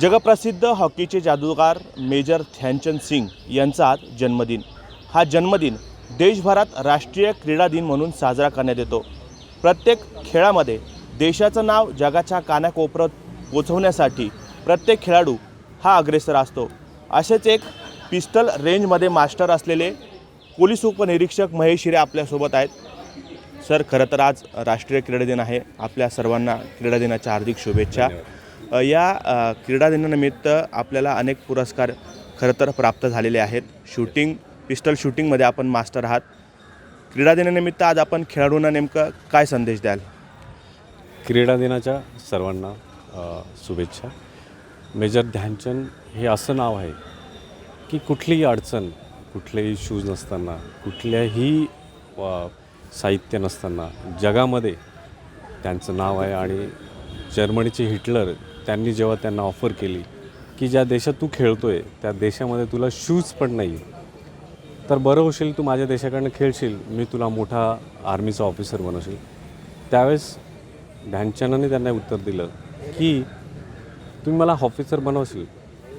जगप्रसिद्ध हॉकीचे जादूगार मेजर ध्यानचंद सिंग यांचा आज जन्मदिन. हा जन्मदिन देशभरात राष्ट्रीय क्रीडा दिन म्हणून साजरा करण्यात येतो. प्रत्येक खेळामध्ये देशाचं नाव जगाच्या कानाकोपऱ्यात पोचवण्यासाठी प्रत्येक खेळाडू हा अग्रेसर असतो. असेच एक पिस्टल रेंजमध्ये मास्टर असलेले पोलीस उपनिरीक्षक महेश हिरे आपल्यासोबत आहेत. सर खरं तर आज राष्ट्रीय क्रीडा दिन आहे. आपल्या सर्वांना क्रीडा दिनाच्या हार्दिक शुभेच्छा. या क्रीडा दिनानिमित्त आपल्याला अनेक पुरस्कार खरं तर प्राप्त झालेले आहेत. शूटिंग पिस्टल शूटिंगमध्ये आपण मास्टर आहात. क्रीडा दिनानिमित्त आज आपण खेळाडूंना नेमकं काय संदेश द्याल? क्रीडा दिनाच्या सर्वांना शुभेच्छा. मेजर ध्यानचंद हे असं नाव आहे की कुठलीही अडचण कुठलेही शूज नसताना कुठल्याही साहित्य नसताना जगामध्ये त्यांचं नाव आहे आणि जर्मनीचे हिटलर त्यांनी जेव्हा त्यांना ऑफर केली की ज्या देशात तू खेळतो आहे त्या देशामध्ये तुला शूज पण नाही तर बरं होशील तू माझ्या देशाकडनं खेळशील मी तुला मोठा आर्मीचा ऑफिसर बनवशील. त्यावेळेस ध्यानचंदाने त्यांना उत्तर दिलं की तुम्ही मला ऑफिसर बनवशील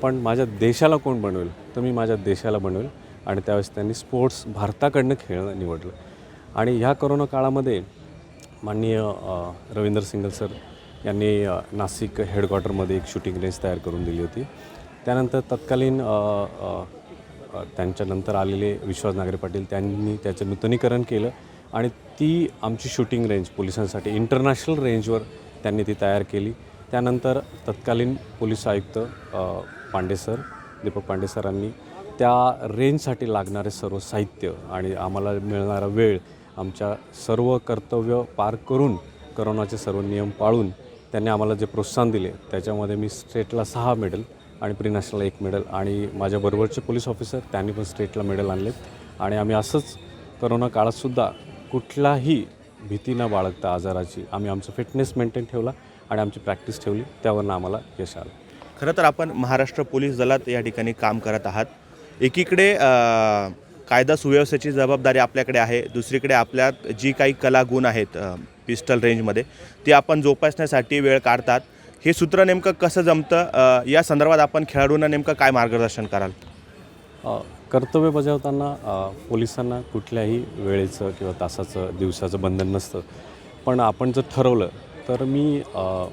पण माझ्या देशाला कोण बनवेल? तर मी माझ्या देशाला बनवेल. आणि त्यावेळेस त्यांनी स्पोर्ट्स भारताकडनं खेळणं निवडलं. आणि ह्या करोना काळामध्ये माननीय रवींद्र सिंगल सर यांनी नाशिक हेडक्वार्टरमध्ये एक शूटिंग रेंज तयार करून दिली होती. त्यानंतर तत्कालीन त्यांच्यानंतर आलेले विश्वास नागरे पाटील त्यांनी त्याचं नूतनीकरण केलं आणि ती आमची शूटिंग रेंज पोलिसांसाठी इंटरनॅशनल रेंजवर त्यांनी ती तयार केली. त्यानंतर तत्कालीन पोलीस आयुक्त पांडेसर पांडे सर दीपक पांडे सरांनी त्या रेंजसाठी लागणारे सर्व साहित्य आणि आम्हाला मिळणारा वेळ आमच्या सर्व कर्तव्य पार करून करोनाचे सर्व नियम पाळून त्यांनी आम्हाला जे प्रोत्साहन दिले त्याच्यामध्ये मी स्टेटला सहा मेडल आणि प्री नॅशनल एक मेडल आणि माझ्याबरोबरचे पोलीस ऑफिसर त्यांनी पण स्टेटला मेडल आणलेत. आणि आम्ही असंच करोना काळातसुद्धा कुठलाही भीती न बाळगता आजाराची आम्ही आमचं फिटनेस मेंटेन ठेवला आणि आमची प्रॅक्टिस ठेवली त्यावरनं आम्हाला यश आलं. खरं तर आपण महाराष्ट्र पोलीस दलात या ठिकाणी काम करत आहात. एकीकडे कायदा सुव्यवस्थेची जबाबदारी आपल्याकडे आहे. दुसरीकडे आपल्यात जी काही कला गुण आहेत पिस्टल रेंजमध्ये ती आपण जोपासण्यासाठी वेळ काढतात. हे सूत्र नेमकं कसं जमतं? या संदर्भात आपण खेळाडूंना नेमकं काय मार्गदर्शन कराल? कर्तव्य बजावताना पोलिसांना कुठल्याही वेळेचं किंवा तासाचं दिवसाचं बंधन नसतं. पण आपण जर ठरवलं तर मी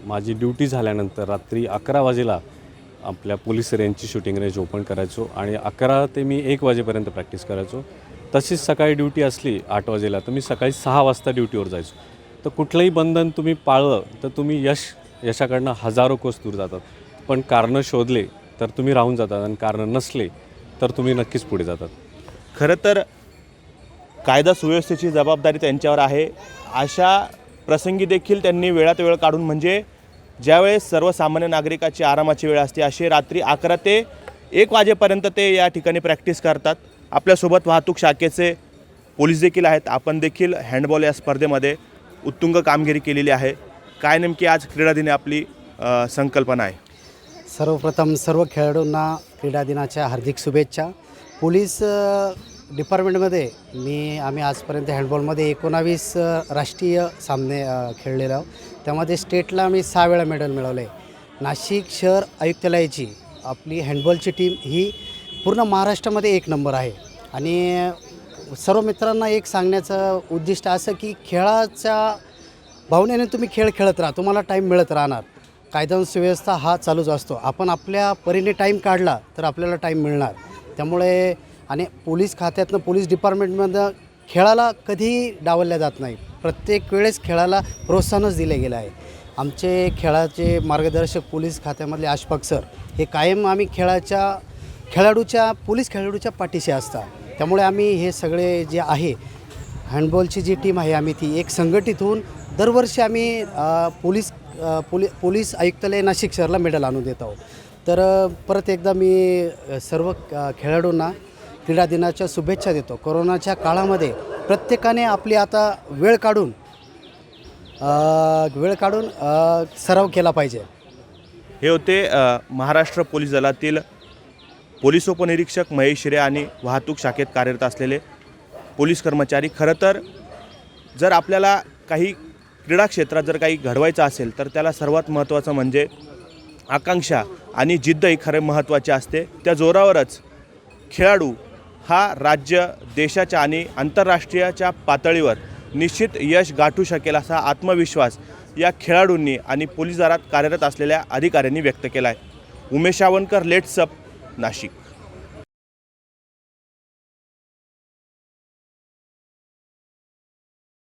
माझी ड्युटी झाल्यानंतर रात्री अकरा वाजेला आपल्या पोलीस रेंजची शूटिंग रेंज ओपन करायचो आणि अकरा ते मी एक वाजेपर्यंत प्रॅक्टिस करायचो. तशीच सकाळी ड्युटी असली आठ वाजेला तर मी सकाळी सहा वाजता ड्युटीवर जायचो. तर कुठलंही बंधन तुम्ही पाळलं तर तुम्ही यश यशाकडनं हजारो कोस दूर जातात. पण कारणं शोधले तर तुम्ही राहून जातात आणि कारणं नसले तर तुम्ही नक्कीच पुढे जातात. खरं तर कायदा सुव्यवस्थेची जबाबदारी त्यांच्यावर आहे. अशा प्रसंगी देखील त्यांनी वेळात वेळ काढून म्हणजे ज्यावेळेस सर्वसामान्य नागरिकाची आरामाची वेळ असते अशी रात्री अकरा ते एक वाजेपर्यंत ते या ठिकाणी प्रॅक्टिस करतात. आपल्यासोबत वाहतूक शाखेचे पोलीस देखील आहेत. आपण देखील हँडबॉल या स्पर्धेमध्ये उत्तुंग कामगिरी केलेली आहे. काय नेमकी आज क्रीडा दिने आपली संकल्पना आहे? सर्वप्रथम सर्व खेळाडूंना क्रीडा दिनाच्या हार्दिक शुभेच्छा. पोलीस डिपार्टमेंटमध्ये मी आम्ही आजपर्यंत हँडबॉलमध्ये एकोणावीस राष्ट्रीय सामने खेळलेलो आहोत. त्यामध्ये स्टेटला आम्ही सहा वेळा मेडल मिळवले. नाशिक शहर आयुक्तालयाची आपली हँडबॉलची टीम ही पूर्ण महाराष्ट्रामध्ये एक नंबर आहे. आणि सर्व मित्रांना एक सांगण्याचं उद्दिष्ट असं की खेळाच्या भावनेने तुम्ही खेळ खेळत राहा. तुम्हाला टाईम मिळत राहणार. कायदा सुव्यवस्था हा चालूच असतो. आपण आपल्या परीने टाईम काढला तर आपल्याला टाईम मिळणार. त्यामुळे आणि पोलीस खात्यातनं पोलीस डिपार्टमेंटमधनं खेळाला कधीही डावलल्या जात नाही. प्रत्येक वेळेस खेळाला प्रोत्साहनच दिले गेलं आहे. आमचे खेळाचे मार्गदर्शक पोलीस खात्यामधले आशफाक सर हे कायम आम्ही खेळाच्या खेळाडूच्या पोलीस खेळाडूच्या पाठीशी असतात. त्यामुळे आम्ही हे सगळे जे आहे हँडबॉलची जी टीम आहे आम्ही ती एक संघटित होऊन दरवर्षी आम्ही पोलीस पोली पोलीस आयुक्तालय नाशिक शहरला मेडल आणून देत आहोत. तर परत एकदा मी सर्व खेळाडूंना क्रीडा दिनाच्या शुभेच्छा देतो. कोरोनाच्या काळामध्ये प्रत्येकाने आपली आता वेळ काढून वेळ काढून सराव केला पाहिजे. हे होते महाराष्ट्र पोलीस दलातील पोलीस उपनिरीक्षक महेश हिरे आणि वाहतूक शाखेत कार्यरत असलेले पोलीस कर्मचारी. खरं तर जर आपल्याला काही क्रीडा क्षेत्रात जर काही घडवायचं असेल तर त्याला सर्वात महत्त्वाचं म्हणजे आकांक्षा आणि जिद्दही खरे महत्त्वाची असते. त्या जोरावरच खेळाडू हा राज्य देशाच्या आणि आंतरराष्ट्रीयच्या पातळीवर निश्चित यश गाठू शकेल असा आत्मविश्वास या खेळाडूंनी आणि पोलीस दारात कार्यरत असलेल्या अधिकाऱ्यांनी व्यक्त केला आहे उमेश सावंतकर लेट्सअप नाशिक.